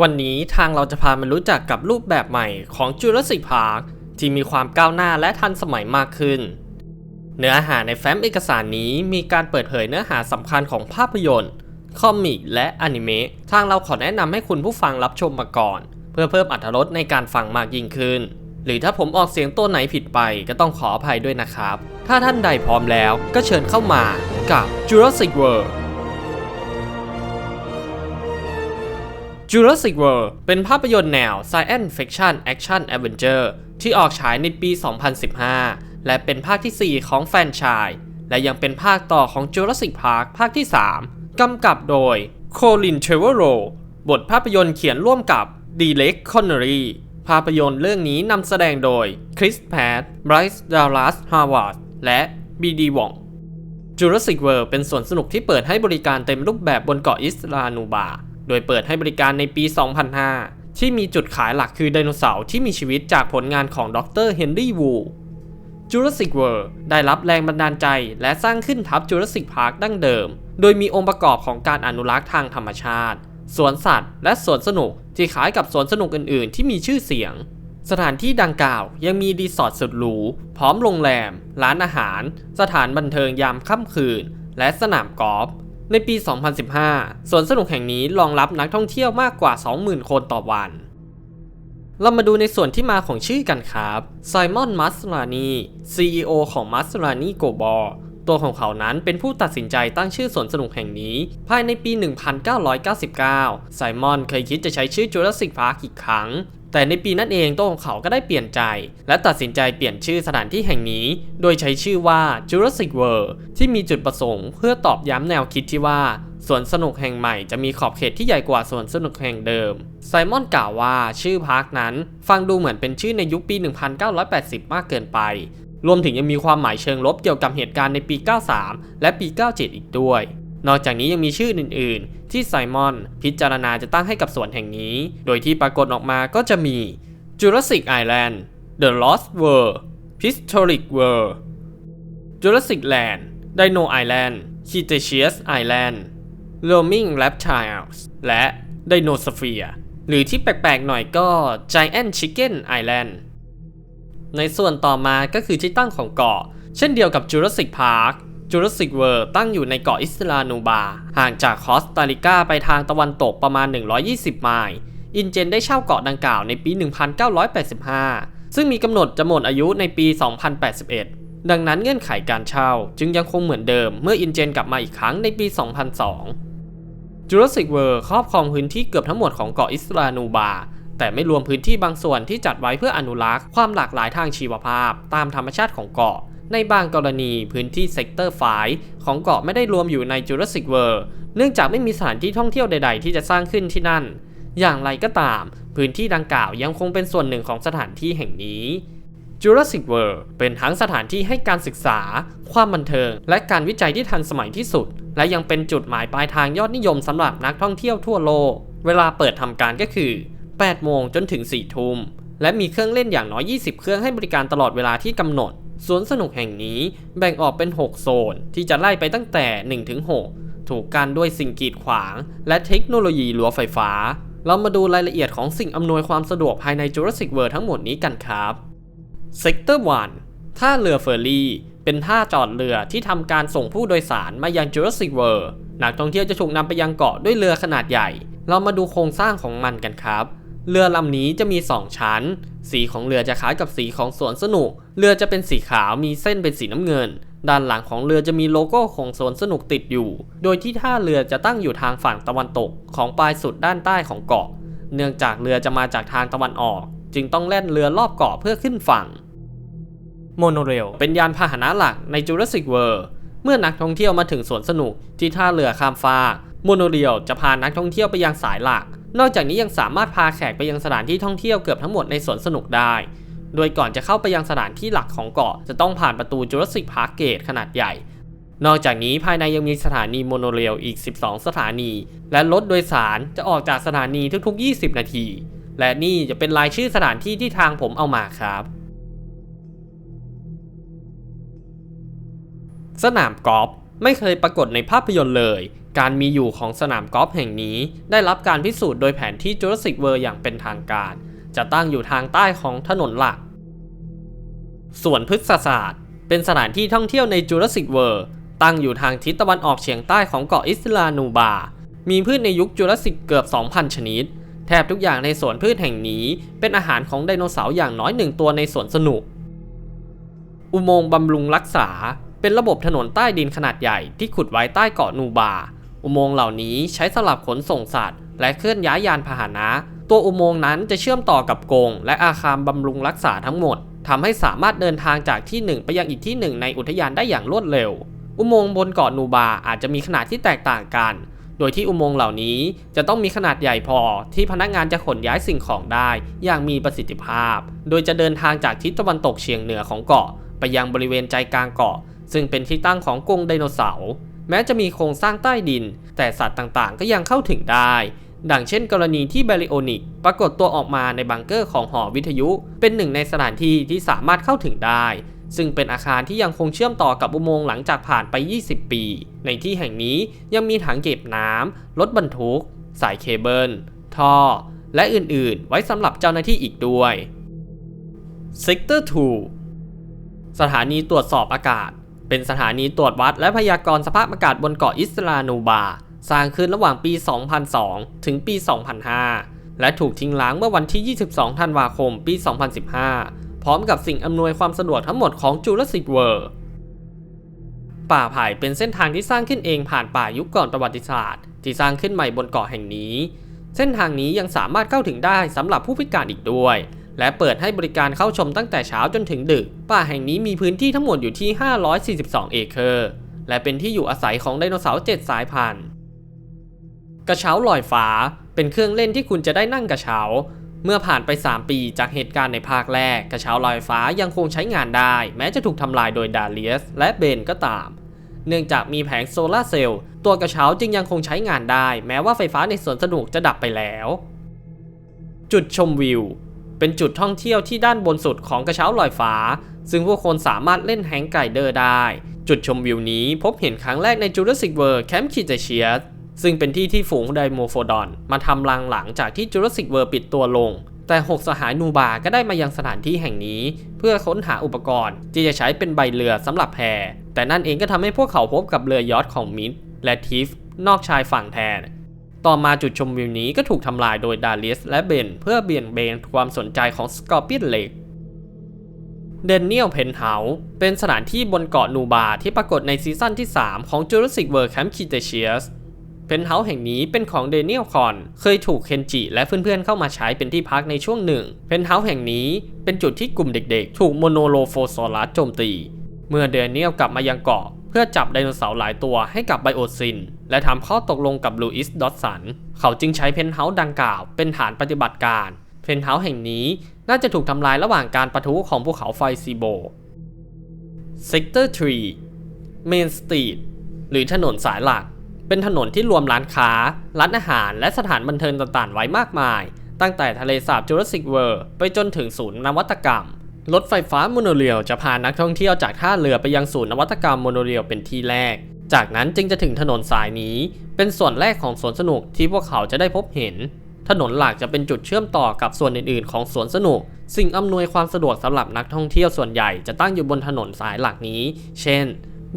วันนี้ทางเราจะพามารู้จักกับรูปแบบใหม่ของ Jurassic Park ที่มีความก้าวหน้าและทันสมัยมากขึ้น เนื้อหาในแฟ้มเอกสารนี้มีการเปิดเผยเนื้อหาสำคัญของภาพยนตร์ คอมิกและอนิเมะทางเราขอแนะนำให้คุณผู้ฟังรับชมมาก่อน เพื่อเพิ่มอรรถรสในการฟังมากยิ่งขึ้น หรือถ้าผมออกเสียงตัวไหนผิดไปก็ต้องขออภัยด้วยนะครับ ถ้าท่านใดพร้อมแล้วก็เชิญเข้ามากับ Jurassic World Jurassic World เป็นภาพยนตร์แนว Science Fiction Action Adventure ที่ออกฉายในปี 2015 และเป็นภาคที่ 4 ของแฟนชส์และยังเป็นภาคต่อของ Jurassic Park ภาคที่ 3 กำกับโดย Colin Trevorrow บทภาพยนตร์เขียนร่วมกับ d e l e c Connery ภาพยนตร์เรื่องนี้นำแสดงโดย Chris Pratt Bryce Dallas Howard และ B.D. Wong Jurassic World เป็นสวนสนุกที่เปิดให้บริการเต็มรูปแบบบนเกาะอิสลานูบา โดยเปิดให้บริการในปี 2005 ที่มีจุดขายหลักคือไดโนเสาร์ที่มีชีวิตจากผลงานของดรเฮนรี่วู Jurassic World ได้รับแรงบันดาลใจ และสร้างขึ้นทับ Jurassic Park ดั้งเดิม โดยมีองค์ประกอบของการอนุรักษ์ทางธรรมชาติ สวนสัตว์ และสวนสนุกที่คล้ายกับสวนสนุกอื่นๆ ที่มีชื่อเสียง สถานที่ดังกล่าวยังมีรีสอร์ทสุดหรู พร้อมโรงแรม ร้านอาหาร สถานบันเทิงยามค่ำคืน และสนามกอล์ฟ ในปี 2015 สวนสนุกแห่งนี้รองรับนักท่องเที่ยวมากกว่า 20,000 คนต่อวัน เรามาดูในส่วนที่มาของชื่อกันครับไซมอน มัสรานี CEO ของมัสรานีโกบอลตัวของเขานั้นเป็นผู้ตัดสินใจตั้งชื่อสวนสนุกแห่งนี้ ภายในปี 1999 ไซมอนเคยคิดจะใช้ชื่อ Jurassic Park อีกครั้ง แต่ในปีนั้นเองตัวของเขาก็ได้เปลี่ยนใจ และตัดสินใจเปลี่ยนชื่อสถานที่แห่งนี้ โดยใช้ชื่อว่า Jurassic World ที่มีจุดประสงค์เพื่อตอบย้ำแนวคิดที่ว่าสวนสนุกแห่งใหม่จะมีขอบเขตที่ใหญ่กว่าสวนสนุกแห่งเดิม ไซมอนกล่าวว่าชื่อพาร์คนั้น ฟังดูเหมือนเป็นชื่อในยุคปี 1980 มากเกินไป รวมถึงยังมีความหมายเชิงลบเกี่ยวกับเหตุการณ์ในปี 93 และปี 97 อีกด้วย นอกจากนี้ยังมีชื่ออื่น ๆ ที่ไซมอน พิจารณาจะตั้งให้กับสวนแห่งนี้ โดยที่ปรากฏออกมาก็จะมี Jurassic Island The Lost World Prehistoric World Jurassic Land Dino Island Cretaceous Island Roaming Reptiles และ Dinosphere หรือที่แปลก ๆ หน่อยก็ Giant Chicken Island ในส่วนต่อมาก็คือที่ตั้งของเกาะ เช่นเดียวกับ Jurassic Park Jurassic World ตั้งอยู่ในเกาะอิสลานูบา ห่างจากคอสตาริกาไปทางตะวันตกประมาณ 120 ไมล์อินเจนได้เช่าเกาะดังกล่าวในปี 1985 ซึ่งมีกำหนดจะหมดอายุในปี 2081 ดังนั้นเงื่อนไขการเช่าจึงยังคงเหมือนเดิมเมื่ออินเจนกลับมาอีกครั้งในปี 2002 Jurassic World ครอบครองพื้นที่เกือบทั้งหมดของเกาะอิสลานูบา แต่ไม่รวมพื้นที่บางส่วนที่จัดไว้เพื่ออนุรักษ์ความหลากหลายทางชีวภาพ ตามธรรมชาติของเกาะ ในบางกรณีพื้นที่เซกเตอร์ฝายของเกาะไม่ได้รวมอยู่ใน Jurassic World เนื่องจากไม่มีสถานที่ท่องเที่ยวใด ๆ ที่จะสร้างขึ้นที่นั่น อย่างไรก็ตาม พื้นที่ดังกล่าวยังคงเป็นส่วนหนึ่งของสถานที่แห่งนี้ Jurassic World เป็นทั้งสถานที่ให้การศึกษา ความบันเทิง และการวิจัยที่ทันสมัยที่สุด และยังเป็นจุดหมายปลายทางยอดนิยมสำหรับนักท่องเที่ยวทั่วโลก เวลาเปิดทำการก็คือ 8 โมงจนถึง 4 ทุ่ม และมีเครื่องเล่นอย่างน้อย 20 เครื่องให้บริการตลอดเวลาที่กำหนด สวนสนุกแห่งนี้แบ่งออกเป็น 6 โซนที่จะไล่ไปตั้งแต่ 1-6 ถูกกันด้วยสิ่งกีดขวาง และเทคโนโลยีรั้วไฟฟ้า เรามาดูรายละเอียดของสิ่งอำนวยความสะดวกภายใน Jurassic World ทั้งหมดนี้กันครับเซกเตอร์1ท่าเรือเฟอร์รี่ เป็นท่าจอดเรือที่ทำการส่งผู้โดยสารมายัง Jurassic World นักท่องเที่ยวจะถูกนำไปยังเกาะด้วยเรือขนาดใหญ่ เรามาดูโครงสร้างของมันกันครับ เรือลำนี้จะมี 2 ชั้น สีของเรือจะคล้ายกับสีของสวนสนุก เรือจะเป็นสีขาวมีเส้นเป็นสีน้ำเงิน ด้านหลังของเรือจะมีโลโก้ของสวนสนุกติดอยู่ โดยที่ท่าเรือจะตั้งอยู่ทางฝั่งตะวันตกของปลายสุดด้านใต้ของเกาะ เนื่องจากเรือจะมาจากทางตะวันออก จึงต้องแล่นเรือรอบเกาะเพื่อขึ้นฝั่ง โมโนเรลเป็นยานพาหนะหลักใน Jurassic World เมื่อนักท่องเที่ยวมาถึงสวนสนุกที่ท่าเรือข้ามฟากโมโนเรลจะพานักท่องเที่ยวไปยังสายหลัก นอกจากนี้ยังสามารถพาแขกไปยังสถานที่ท่องเที่ยวเกือบทั้งหมดในสวนสนุกได้ โดยก่อนจะเข้าไปยังสถานที่หลักของเกาะ จะต้องผ่านประตู Jurassic Park Gate ขนาดใหญ่ นอกจากนี้ภายในยังมีสถานีโมโนเรลอีก 12 สถานี และรถโดยสารจะออกจากสถานีทุกๆ 20 นาที และนี่จะเป็นรายชื่อสถานที่ที่ทางผมเอามาครับ สนามกอล์ฟไม่เคยปรากฏในภาพยนตร์เลย การมีอยู่ของสนามกอล์ฟแห่งนี้ ได้รับการพิสูจน์โดยแผนที่ Jurassic World อย่างเป็นทางการ จะตั้งอยู่ทางใต้ของถนนหลักสวนพฤกษศาสตร์ เป็นสถานที่ท่องเที่ยวใน Jurassic World ตั้งอยู่ทางทิศตะวันออกเฉียงใต้ของเกาะอิสลานูบา มีพืชในยุคจูราสสิกเกือบ 2,000 ชนิด แทบทุกอย่างในสวนพืชแห่งนี้ เป็นอาหารของไดโนเสาร์อย่างน้อยหนึ่งตัวในสวนสนุก อุโมงค์บำรุงรักษา เป็นระบบถนนใต้ดินขนาดใหญ่ที่ขุดไว้ใต้เกาะนูบา อุโมงค์เหล่านี้ใช้สำหรับขนส่งสัตว์ และเคลื่อนย้ายยานพาหนะ ตัวอุโมงค์นั้นจะเชื่อมต่อกับกรงและอาคารบำรุงรักษาทั้งหมดทำให้สามารถเดินทางจากที่หนึ่งไปยังอีกที่หนึ่งในอุทยานได้อย่างรวดเร็ว อุโมงค์บนเกาะนูบาอาจจะมีขนาดที่แตกต่างกัน โดยที่อุโมงค์เหล่านี้จะต้องมีขนาดใหญ่พอที่พนักงานจะขนย้ายสิ่งของได้ อย่างมีประสิทธิภาพ โดยจะเดินทางจากทิศตะวันตกเฉียงเหนือของเกาะ ไปยังบริเวณใจกลางเกาะ ซึ่งเป็นที่ตั้งของกรงไดโนเสาร์ แม้จะมีโครงสร้างใต้ดิน แต่สัตว์ต่างๆ ก็ยังเข้าถึงได้ ดังเช่นกรณีที่เบริโอนิกปรากฏตัวออกมาในบังเกอร์ของหอวิทยุ เป็นหนึ่งในสถานที่ที่สามารถเข้าถึงได้ ซึ่งเป็นอาคารที่ยังคงเชื่อมต่อกับอุโมงค์หลังจากผ่านไป 20 ปี ในที่แห่งนี้ยังมีถังเก็บน้ำรถบรรทุก สายเคเบิลท่อ และอื่นๆ ไว้สำหรับเจ้าหน้าที่อีกด้วย Sector 2 สถานีตรวจสอบอากาศ เป็นสถานีตรวจวัดและพยากรณ์สภาพอากาศบนเกาะอิสลานูบา สร้างขึ้นระหว่างปี 2002 ถึงปี 2005 และถูกทิ้งร้างเมื่อวันที่ 22 ธันวาคม ปี 2015 พร้อมกับสิ่งอำนวยความสะดวกทั้งหมดของ Jurassic World ป่าไผ่เป็นเส้นทางที่สร้างขึ้นเองผ่านป่ายุคก่อนประวัติศาสตร์ ที่สร้างขึ้นใหม่บนเกาะแห่งนี้ เส้นทางนี้ยังสามารถเข้าถึงได้สำหรับผู้พิการอีกด้วย และเปิดให้บริการเข้าชมตั้งแต่เช้าจนถึงดึก ป่าแห่งนี้มีพื้นที่ทั้งหมดอยู่ที่ 542 เอเคอร์ และเป็นที่อยู่อาศัยของไดโนเสาร์7สายพันธุ์ กระเช้าลอยฟ้า เป็นเครื่องเล่นที่คุณจะได้นั่งกระเช้า เมื่อผ่านไป 3 ปีจากเหตุการณ์ในภาคแรก กระเช้าลอยฟ้ายังคงใช้งานได้ แม้จะถูกทำลายโดยดาเลียสและเบนก็ตาม เนื่องจากมีแผงโซลาร์เซลล์ตัวกระเช้าจึงยังคงใช้งานได้ แม้ว่าไฟฟ้าในสวนสนุกจะดับไปแล้ว จุดชมวิว เป็นจุดท่องเที่ยวที่ด้านบนสุดของกระเช้าลอยฟ้า ซึ่งผู้คนสามารถเล่นแฮงไกเดอร์ได้ จุดชมวิวนี้พบเห็นครั้งแรกใน Jurassic World Camp Cretaceous ซึ่งเป็นที่ที่ฝูงไดโมโฟดอน มาทำรังหลังจากที่ Jurassic World ปิดตัวลง แต่ 6 สหายนูบาก็ได้มายังสถานที่แห่งนี้ เพื่อค้นหาอุปกรณ์ ที่จะใช้เป็นใบเรือสำหรับแพแต่นั่นเองก็ทำให้พวกเขาพบกับเรือยอทของมิดและทิฟนอกชายฝั่งแทน ต่อมาจุดชมวิวนี้ก็ถูกทำลายโดยดาเลียสและเบนเพื่อเบี่ยงเบนความสนใจของสกอร์เปียนเล็กเดนเนียลเพนเฮาส์เป็นสถานที่บนเกาะนูบาที่ปรากฏในซีซั่นที่ 3 ของ Jurassic World Camp Cretaceous เพนเฮาส์แห่งนี้เป็นของเดนเนียลคอน เคยถูกเคนจิและเพื่อนๆเข้ามาใช้เป็นที่พักในช่วงหนึ่ง เพนเฮาส์แห่งนี้เป็นจุดที่กลุ่มเด็กๆ ถูกโมโนโลโฟซอรัสโจมตี เมื่อเดนเนียลกลับมายังเกาะ เพื่อจับไดโนเสาร์หลายตัวให้กับไบโอซิน และทำข้อตกลงกับลูอิส ดอตสัน เขาจึงใช้เพนเฮาส์ดังกล่าวเป็นฐานปฏิบัติการ เพนเฮาส์แห่งนี้น่าจะถูกทำลายระหว่างการประทุของภูเขาไฟซีโบ Sector 3 Main Street หรือถนนสายหลัก เป็นถนนที่รวมร้านค้า ร้านอาหาร และสถานบันเทิงต่างๆ ไว้มากมาย ตั้งแต่ทะเลสาบจูราสสิกเวิร์ไปจนถึงศูนย์นวัตกรรม รถไฟฟ้าโมโนเรียลจะพานักท่องเที่ยวจากท่าเรือไปยังศูนย์นวัตกรรมโมโนเรียลเป็นที่แรก จากนั้นจึงจะถึงถนนสายนี้ เป็นส่วนแรกของสวนสนุกที่พวกเขาจะได้พบเห็น ถนนหลักจะเป็นจุดเชื่อมต่อกับส่วนอื่น ๆ ของสวนสนุก สิ่งอำนวยความสะดวกสำหรับนักท่องเที่ยวส่วนใหญ่จะตั้งอยู่บนถนนสายหลักนี้ เช่น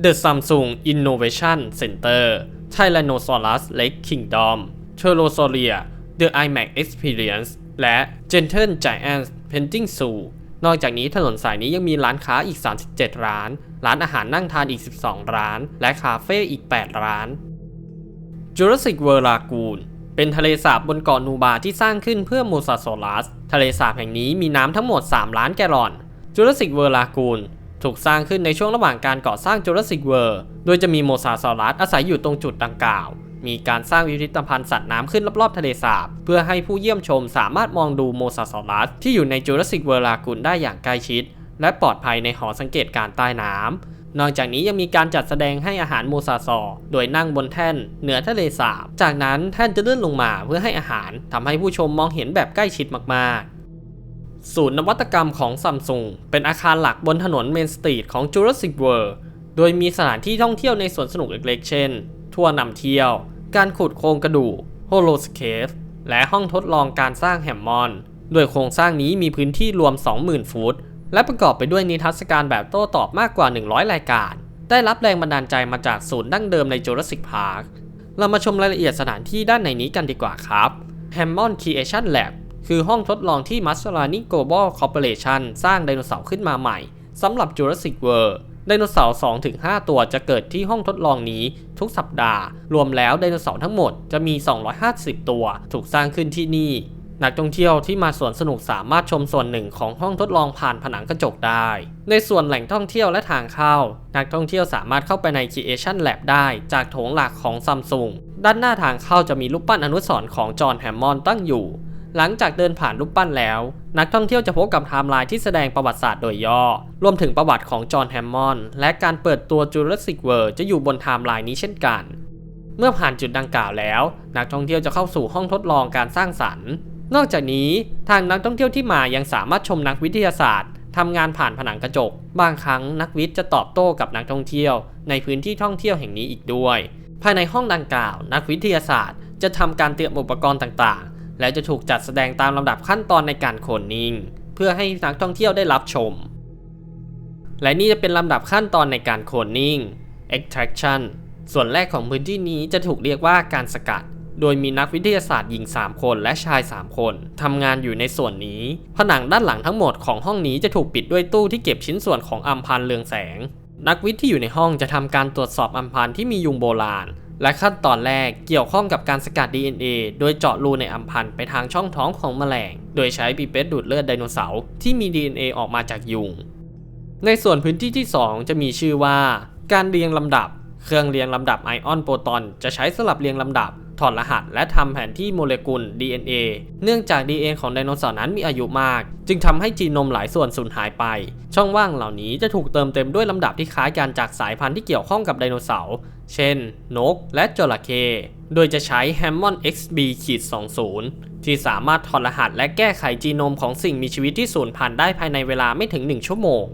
The Samsung Innovation Center Tyrannosaurus Lake Kingdom t e r o s a u r i a The IMAX Experience และ Gentle Giant Painting Zoo นอกจากนี้ถนนสายนี้ยังมีร้านค้าอีก 37 ร้าน ร้านอาหารนั่งทานอีก 12 ร้าน และคาเฟ่อีก 8 ร้าน Jurassic World Lagoon เป็นทะเลสาบบนเกาะนูบาที่สร้างขึ้นเพื่อโมซาโซลัส ทะเลสาบแห่งนี้มีน้ำทั้งหมด 3 ล้านแกลลอน Jurassic World Lagoon ถูกสร้างขึ้นในช่วงระหว่างการก่อสร้าง Jurassic World โดยจะมีโมซาซอรัสอาศัยอยู่ตรงจุดดังกล่าว มีการสร้างพิพิธภัณฑ์สัตว์น้ำขึ้นรอบๆทะเลสาบ เพื่อให้ผู้เยี่ยมชมสามารถมองดูโมซาซอรัส ที่อยู่ใน Jurassic World Lagoon ได้อย่างใกล้ชิด และปลอดภัยในหอสังเกตการใต้น้ำนอกจากนี้ยังมีการจัดแสดงให้อาหารโมซาซอ โดยนั่งบนแท่นเหนือทะเลสาบ จากนั้นแท่นจะเลื่อนลงมาเพื่อให้อาหารทำให้ผู้ชมมองเห็นแบบใกล้ชิดมากๆ ศูนย์นวัตกรรมของซัมซุงเป็นอาคารหลักบนถนนเมนสตรีทของ Jurassic World โดยมีสถานที่ท่องเที่ยวในสวนสนุกเล็กๆ เช่น ทัวร์นำเที่ยว การขุดโครงกระดูกโฮโลสเคปและห้องทดลองการสร้างแฮมมอนด์โดยโครงสร้างนี้มีพื้นที่รวม 20,000 ฟุต และประกอบไปด้วยนิทรรศการแบบโต้ตอบมากกว่า 100 รายการ ได้รับแรงบันดาลใจมาจากศูนย์ดั้งเดิมในจูราสสิกพาร์ค เรามาชมรายละเอียดสถานที่ด้านในนี้กันดีกว่าครับ Hammond Creation Lab คือห้องทดลองที่ m a s e r a n i Global Corporation สร้างไดโนเสาร์ขึ้นมาใหม่สำหรับ Jurassic World ไดโนเสาร์2-5 ตัวจะเกิดที่ห้องทดลองนี้ทุกสัปดาห์ รวมแล้วไดโนเสาร์ทั้งหมดจะมี 250 ตัว ถูกสร้างขึ้นที่นี่ นักท่องเที่ยวที่มาสวนสนุกสามารถชมส่วนหนึ่งของห้องทดลองผ่านผนังกระจกได้ ในส่วนแหล่งท่องเที่ยวและทางเข้า นักท่องเที่ยวสามารถเข้าไปใน Creation Lab ได้จากโถงหลักของซัมซุงด้านหน้าทางเข้าจะมีรูปปั้นอนุสรณ์ของจอห์นแฮมมอนตั้งอยู่ หลังจากเดินผ่านรูปปั้นแล้ว นักท่องเที่ยวจะพบกับไทม์ไลน์ที่แสดงประวัติศาสตร์โดยย่อ รวมถึงประวัติของจอห์นแฮมมอนด์และการเปิดตัว Jurassic World จะอยู่บนไทม์ไลน์นี้เช่นกัน เมื่อผ่านจุดดังกล่าวแล้ว นักท่องเที่ยวจะเข้าสู่ห้องทดลองการสร้างสรรค์ นอกจากนี้ทางนักท่องเที่ยวที่มายังสามารถชมนักวิทยาศาสตร์ทำงานผ่านผนังกระจก บางครั้งนักวิทย์จะตอบโต้กับนักท่องเที่ยว ในพื้นที่ท่องเที่ยวแห่งนี้อีกด้วย ภายในห้องดังกล่าว นักวิทยาศาสตร์ จะทำการเตรียมอุปกรณ์ต่าง และจะถูกจัดแสดงตามลำดับขั้นตอนในการโคนนิ่ง เพื่อให้นักท่องเที่ยวได้รับชม และนี่จะเป็นลำดับขั้นตอนในการโคนนิ่ง extraction ส่วนแรกของพื้นที่นี้จะถูกเรียกว่าการสกัด โดยมีนักวิทยาศาสตร์หญิง 3 คนและชาย 3 คนทำงานอยู่ในส่วนนี้ ผนังด้านหลังทั้งหมดของห้องนี้จะถูกปิดด้วยตู้ที่เก็บชิ้นส่วนของอัมพันเรืองแสง นักวิทย์ที่อยู่ในห้องจะทำการตรวจสอบอัมพันที่มียุงโบราณ และขั้นตอนแรกเกี่ยวข้องกับการสกัด DNA โดยเจาะรูในอัมพันธ์ไปทางช่องท้องของแมลง โดยใช้ปีเปตดูดเลือดไดโนเสาร์ที่มี DNA ออกมาจากยุง ในส่วนพื้นที่ที่ 2 จะมีชื่อว่า การเรียงลำดับ เครื่องเรียงลำดับไอออนโปรตอนจะใช้สลับเรียงลำดับ ถอดรหัส และทำแผนที่โมเลกุล DNA เนื่องจาก DNA ของไดโนเสาร์นั้นมีอายุมาก จึงทำให้จีโนมหลายส่วนสูญหายไป ช่องว่างเหล่านี้จะถูกเติมเต็มด้วยลำดับที่คล้ายกันจากสายพันธุ์ที่เกี่ยวข้องกับไดโนเสาร์ เช่น นก และจระเข้ โดยจะใช้ Hammond XB-20 ที่สามารถถอดรหัสและแก้ไขจีโนมของสิ่งมีชีวิตที่สูญพันธุ์ได้ภายในเวลาไม่ถึง 1 ชั่วโมง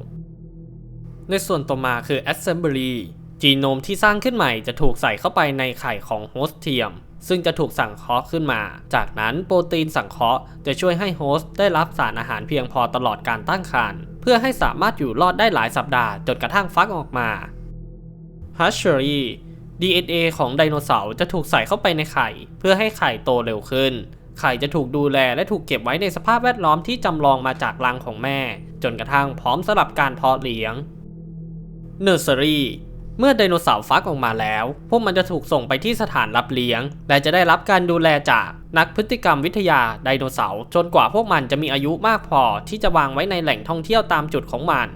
ในส่วนต่อมาคือ Assembly จีโนมที่สร้างขึ้นใหม่จะถูกใส่เข้าไปในไข่ของโฮสต์เทียม ซึ่งจะถูกสั่งเคราะห์ขึ้นมา จากนั้นโปรตีนสังเคราะห์จะช่วยให้โฮสต์ได้รับสารอาหารเพียงพอตลอดการตั้งครรภ์เพื่อให้สามารถอยู่รอดได้หลายสัปดาห์จนกระทั่งฟักออกมา Hatchery DNA ของไดโนเสาร์จะถูกใส่เข้าไปในไข่ เพื่อให้ไข่โตเร็วขึ้น ไข่จะถูกดูแลและถูกเก็บไว้ในสภาพแวดล้อมที่จำลองมาจากรังของแม่ จนกระทั่งพร้อมสำหรับการเพาะเลี้ยง Nursery เมื่อไดโนเสาร์ฟักออกมาแล้ว พวกมันจะถูกส่งไปที่สถานรับเลี้ยง และจะได้รับการดูแลจากนักพฤติกรรมวิทยาไดโนเสาร์จนกว่าพวกมันจะมีอายุมากพอที่จะวางไว้ในแหล่งท่องเที่ยวตามจุดของมัน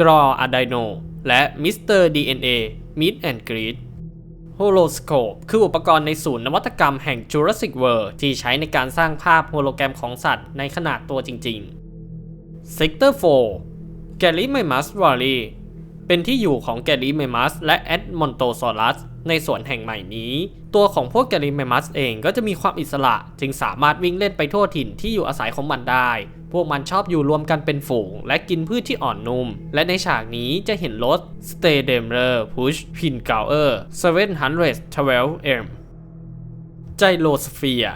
Draw a Dino และ Mr. DNA Meet and Greet Holoscope คืออุปกรณ์ในศูนย์นวัตกรรมแห่ง Jurassic World ที่ใช้ในการสร้างภาพโฮโลแกรมของสัตว์ในขนาดตัวจริงๆ Sector 4 g a l l i m a m u s Valley เป็นที่อยู่ของแกลิเมมัสและแอดมอนโตซอรัสในสวนแห่งใหม่นี้ ตัวของพวกแกลิเมมัสเองก็จะมีความอิสระ จึงสามารถวิ่งเล่นไปทั่วถิ่นที่อยู่อาศัยของมันได้ พวกมันชอบอยู่รวมกันเป็นฝูง และกินพืชที่อ่อนนุ่ม และในฉากนี้จะเห็นรถ s t a y d e m e r Push Pin g o w e r 712 M ไจโลสเฟีย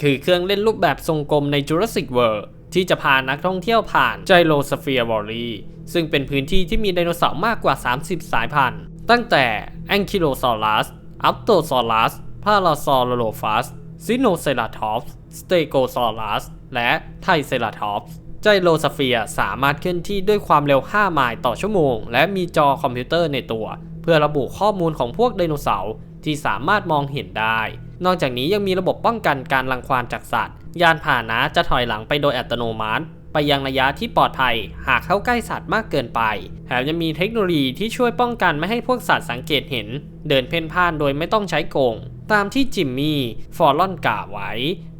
คือเครื่องเล่นรูปแบบทรงกลมใน Jurassic World ที่จะพานักท่องเที่ยวผ่านไจโลสเฟียร์วอลลีซึ่งเป็นพื้นที่ที่มีไดโนเสาร์มากกว่า 30 สายพันธุ์ ตั้งแต่ a n k y l o s a u r u s a p t o s a u r u s p a r a s a u r o p h a s s i n o c e r a t o p s Stegosaurus และ Triceratops ไจโลสเฟียสามารถเคลื่อนที่ด้วยความเร็ว 5 ไมล์ต่อชั่วโมง และมีจอคอมพิวเตอร์ในตัว เพื่อระบุข้อมูลของพวกไดโนเสาร์ที่สามารถมองเห็นได้ นอกจากนี้ยังมีระบบป้องกันการรังควานจากสัตว์ ยานพาหนะจะถอยหลังไปโดยอัตโนมัติ ไปยังระยะที่ปลอดภัย หากเข้าใกล้สัตว์มากเกินไป แถมยังมีเทคโนโลยีที่ช่วยป้องกันไม่ให้พวกสัตว์สังเกตเห็น เดินเพ่นพ่านโดยไม่ต้องใช้กงตามที่จิมมี่ฟอร์ลอนกล่าวไว้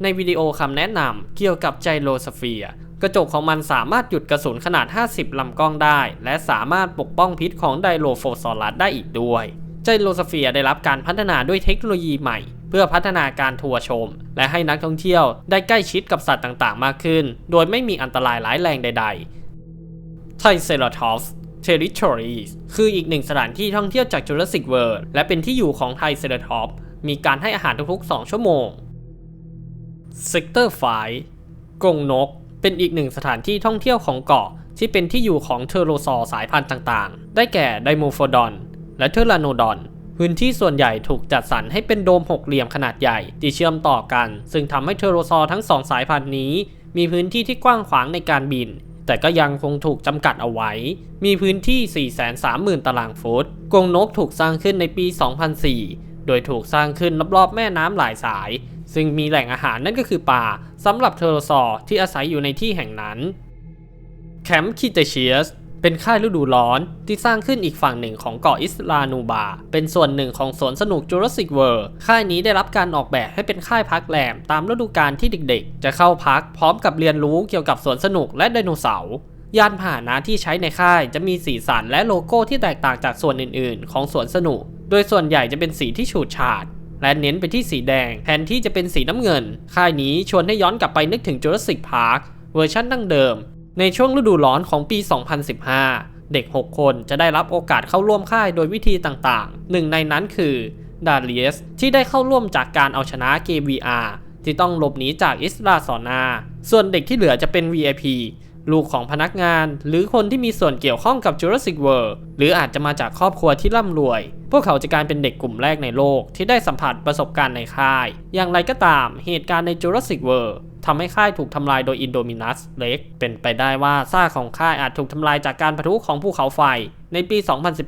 ในวิดีโอคำแนะนำเกี่ยวกับไจโลสเฟียกระจกของมันสามารถหยุดกระสุนขนาด 50 ลำกล้องได้ และสามารถปกป้องพิษของไดโลโฟซอรัสได้อีกด้วย ไจโลสเฟียได้รับการพัฒนาด้วยเทคโนโลยีใหม่ เพื่อพัฒนาการทัวร์ชม และให้นักท่องเที่ยวได้ใกล้ชิดกับสัตว์ต่างๆ มากขึ้น โดยไม่มีอันตรายร้ายแรงใดๆไทเซราทอปส์ Territories คืออีกหนึ่งสถานที่ท่องเที่ยวจาก Jurassic World และเป็นที่อยู่ของไทเซราทอปส์มีการให้อาหารทุกๆ 2 ชั่วโมง Sector 5กงนก เป็นอีกหนึ่งสถานที่ท่องเที่ยวของเกาะที่เป็นที่อยู่ของเทอโรซอร์สายพันธุ์ต่างๆ ได้แก่ไดโมโฟดอน และเทอราโนดอน พื้นที่ส่วนใหญ่ถูกจัดสรรให้เป็นโดมหกเหลี่ยมขนาดใหญ่ที่เชื่อมต่อกัน ซึ่งทำให้เทอโรซอร์ทั้งสองสายพันธุ์นี้ มีพื้นที่ที่กว้างขวางในการบิน แต่ก็ยังคงถูกจำกัดเอาไว้ มีพื้นที่ 430,000 ตารางฟุตกรงนกถูกสร้างขึ้นในปี 2004 โดยถูกสร้างขึ้นรอบๆแม่น้ำหลายสาย ซึ่งมีแหล่งอาหารนั่นก็คือปลาสำหรับเทอโรซอร์ที่อาศัยอยู่ในที่แห่งนั้นแคมป์คิเตเชียส เป็นค่ายฤดูร้อนที่สร้างขึ้นอีกฝั่งหนึ่งของเกาะอิสลานูบา เป็นส่วนหนึ่งของสวนสนุกจูราสสิกเวิลด์ค่ายนี้ได้รับการออกแบบให้เป็นค่ายพักแรมตามฤดูกาลที่เด็กๆ จะเข้าพักพร้อมกับเรียนรู้เกี่ยวกับสวนสนุกและไดโนเสาร์ยานพาหนะที่ใช้ในค่ายจะมีสีสันและโลโก้ที่แตกต่างจากส่วนอื่นๆ ของสวนสนุก โดยส่วนใหญ่จะเป็นสีที่ฉูดฉาด และเน้นไปที่สีแดง แทนที่จะเป็นสีน้ำเงิน ค่ายนี้ชวนให้ย้อนกลับไปนึกถึง Jurassic Park เวอร์ชันดั้งเดิม ในช่วงฤดูร้อนของปี 2015 เด็ก 6 คนจะได้รับโอกาสเข้าร่วมค่ายโดยวิธีต่างๆ หนึ่งในนั้นคือดาเลียสที่ได้เข้าร่วมจากการเอาชนะเกม VR ที่ต้องหลบหนีจากอิสราสอนา ส่วนเด็กที่เหลือจะเป็น VIP ลูกของพนักงาน หรือคนที่มีส่วนเกี่ยวข้องกับ Jurassic World หรืออาจจะมาจากครอบครัวที่ร่ำรวย พวกเขาจะกลายเป็นเด็กกลุ่มแรกในโลกที่ได้สัมผัสประสบการณ์ในค่าย อย่างไรก็ตามเหตุการณ์ใน Jurassic World ทำให้ค่ายถูกทำลายโดย Indominus Rex เป็นไปได้ว่าซากของค่ายอาจถูกทำลายจากการปะทุของภูเขาไฟในปี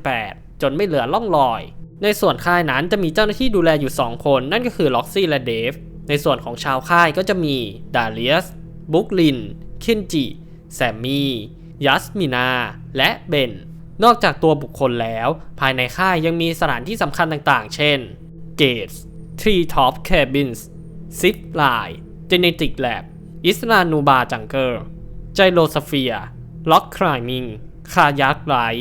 2018 จนไม่เหลือล่องรอย ในส่วนค่ายนั้นจะมีเจ้าหน้าที่ดูแลอยู่ 2 คน นั่นก็คือล็อกซี่และเดฟ ในส่วนของชาวค่ายก็จะมีดาเลียส บุกลิน เคนจิ แซมมี่ยัสมินา และเบน นอกจากตัวบุคคลแล้ว ภายในค่ายยังมีสถานที่สำคัญต่างๆ เช่น Gates Tree Top Cabins Zip Line Genetic Lab อิสลานูบาจังเกิลไจโลสเฟียล็อกคลายมิงคายักไ i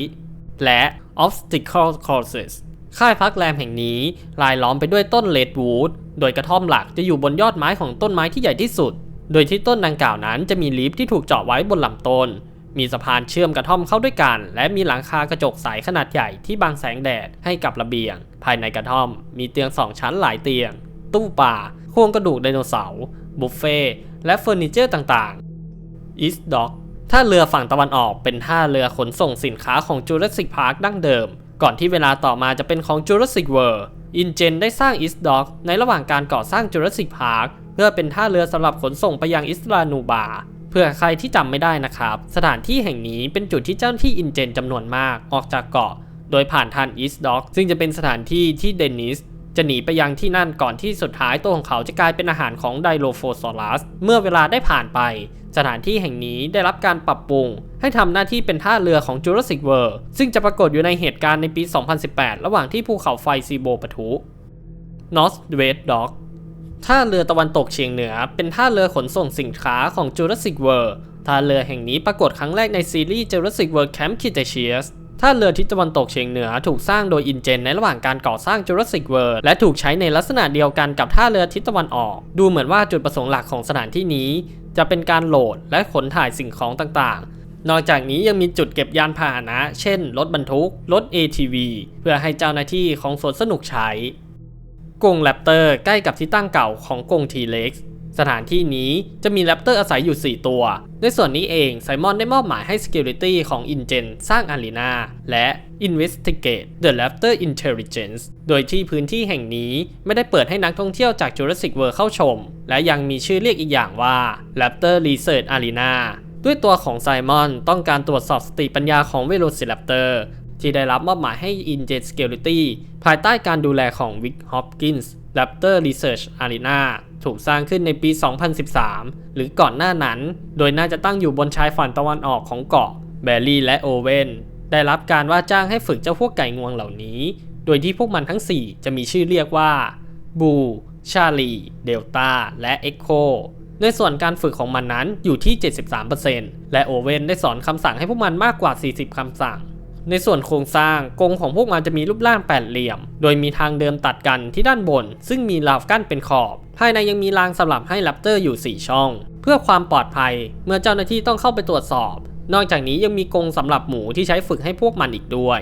และ Obstacle Courses ค่ายพักแรมแห่งนี้ ลายล้อมไปด้วยต้นเลดวูด โดยกระท่อมหลักจะอยู่บนยอดไม้ของต้นไม้ที่ใหญ่ที่สุด โดยที่ต้นดังกล่าวนั้นจะมีลิฟต์ที่ถูกเจาะไว้บนลำต้น มีสะพานเชื่อมกระท่อมเข้าด้วยกัน และมีหลังคากระจกใสขนาดใหญ่ที่บังแสงแดดให้กับระเบียง ภายในกระท่อม มีเตียงสองชั้นหลายเตียง ตู้ปลาโครงกระดูกไดโนเสาร์บุฟเฟ่และเฟอร์นิเจอร์ต่างๆ East Dock ท่าเรือฝั่งตะวันออกเป็นท่าเรือขนส่งสินค้าของ Jurassic Park ดั้งเดิม ก่อนที่เวลาต่อมาจะเป็นของ Jurassic World InGen ได้สร้าง East Dock ในระหว่างการก่อสร้าง Jurassic Park เพื่อเป็นท่าเรือสำหรับขนส่งไปยังอิสลานูบาเพื่อใครที่จำไม่ได้นะครับ สถานที่แห่งนี้เป็นจุดที่เจ้าหน้าที่ InGen จำนวนมากออกจากเกาะ โดยผ่านทาง East Dock ซึ่งจะเป็นสถานที่ที่เดนิสจะหนีไปยังที่นั่นก่อนที่สุดท้ายตัวของเขาจะกลายเป็นอาหารของไดโลโฟซอรัส เมื่อเวลาได้ผ่านไป สถานที่แห่งนี้ได้รับการปรับปรุง ให้ทำหน้าที่เป็นท่าเรือของ Jurassic World ซึ่งจะปรากฏอยู่ในเหตุการณ์ในปี 2018 ระหว่างที่ภูเขาไฟซีโบปะทุ North West Dock ท่าเรือตะวันตกเฉียงเหนือ เป็นท่าเรือขนส่งสินค้าของ Jurassic World ท่าเรือแห่งนี้ปรากฏครั้งแรกในซีรีส์ Jurassic World Camp Cretaceous ท่าเรือทิศตะวันตกเฉียงเหนือถูกสร้างโดย InGen ในระหว่างการก่อสร้าง Jurassic World และถูกใช้ในลักษณะเดียวกันกับท่าเรือทิศตะวันออก ดูเหมือนว่าจุดประสงค์หลักของสถานที่นี้ จะเป็นการโหลดและขนถ่ายสิ่งของต่างๆ นอกจากนี้ยังมีจุดเก็บยานพาหนะ เช่น รถบรรทุก รถ ATV เพื่อให้เจ้าหน้าที่ของสวนสนุกใช้กงแรปเตอร์ใกล้กับที่ตั้งเก่าของกงทีเล็ก สถานที่นี้จะมีแรปเตอร์อาศัยอยู่ 4 ตัว ในส่วนนี้เองไซมอนได้มอบหมายให้ Security ของ InGen สร้างอารีนาและ Investigate the Raptor Intelligence โดยที่พื้นที่แห่งนี้ไม่ได้เปิดให้นักท่องเที่ยวจาก Jurassic World เข้าชม และยังมีชื่อเรียกอีกอย่างว่า Raptor Research Arena ด้วยตัวของไซมอนต้องการตรวจสอบสติปัญญาของ Velociraptor ที่ได้รับมอบหมายให้ InGen Security ภายใต้การดูแลของ Vic Hopkins Raptor Research Arena ถูกสร้างขึ้นในปี 2013 หรือก่อนหน้านั้น โดยน่าจะตั้งอยู่บนชายฝั่งตะวันออกของเกาะแบรี่และโอเวนได้รับการว่าจ้างให้ฝึกเจ้าพวกไก่งวงเหล่านี้ โดยที่พวกมันทั้ง 4 จะมีชื่อเรียกว่าบูชาลี เดลต้า และเอ็กโคในส่วนการฝึกของมันนั้นอยู่ที่ 73%และโอเวนได้สอนคำสั่งให้พวกมันมากกว่า 40 คำสั่ง ในส่วนโครงสร้างกรงของพวกมันจะมีรูปร่างแปดเหลี่ยม โดยมีทางเดินตัดกันที่ด้านบน ซึ่งมีราวกั้นเป็นขอบ ภายในยังมีรางสำหรับให้แรปเตอร์อยู่ 4 ช่อง เพื่อความปลอดภัยเมื่อเจ้าหน้าที่ต้องเข้าไปตรวจสอบ นอกจากนี้ยังมีกรงสำหรับหมูที่ใช้ฝึกให้พวกมันอีกด้วย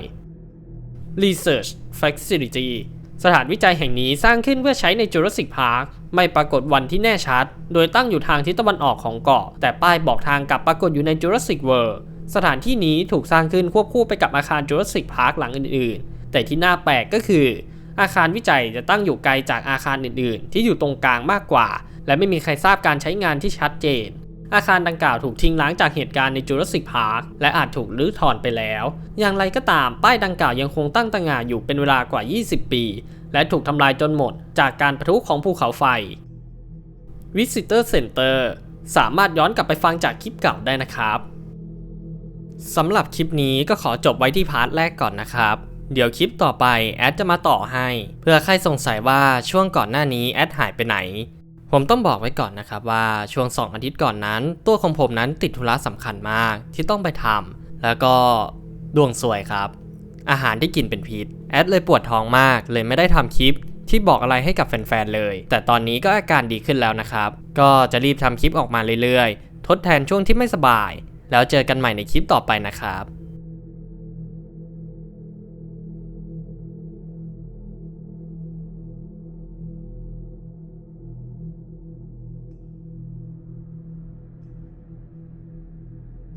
Research Facility สถานวิจัยแห่งนี้สร้างขึ้นเพื่อใช้ใน Jurassic Park ไม่ปรากฏวันที่แน่ชัด โดยตั้งอยู่ทางทิศตะวันออกของเกาะ แต่ป้ายบอกทางกลับปรากฏอยู่ใน Jurassic World ส สถานที่นี้ถูกสร้างขึ้นควบคู่ไปกับอาคาร Jurassic Park หลังอื่นๆ แต่ที่น่าแปลกก็คือ อาคารวิจัยจะตั้งอยู่ไกลจากอาคารอื่นๆ ที่อยู่ตรงกลางมากกว่า และไม่มีใครทราบการใช้งานที่ชัดเจน อาคารดังกล่าวถูกทิ้งล้างจากเหตุการณ์ใน Jurassic Park และอาจถูกรื้อถอนไปแล้ว อย่างไรก็ตามป้ายดังกล่าวยังคงตั้งตระหง่านอยู่เป็นเวลากว่า 20 ปี และถูกทำลายจนหมด จากการประทุของภูเขาไฟ Visitor Center สามารถย้อนกลับไปฟังจากคลิปเก่าได้นะครับ สำหรับคลิปนี้ก็ขอจบไว้ที่พาร์ทแรกก่อนนะครับ เดี๋ยวคลิปต่อไปแอดจะมาต่อให้ เพื่อใครสงสัยว่าช่วงก่อนหน้านี้แอดหายไปไหน ผมต้องบอกไว้ก่อนนะครับว่าช่วง 2 อาทิตย์ก่อนนั้น ตัวของผมนั้นติดธุระสำคัญมากที่ต้องไปทำแล้วก็ดวงสวยครับ อาหารที่กินเป็นพิษแอดเลยปวดท้องมากเลยไม่ได้ทำคลิปที่บอกอะไรให้กับแฟนๆเลย แต่ตอนนี้ก็อาการดีขึ้นแล้วนะครับ ก็จะรีบทำคลิปออกมาเรื่อยๆ ทดแทนช่วงที่ไม่สบาย แล้วเจอกันใหม่ในคลิปต่อไปนะครับ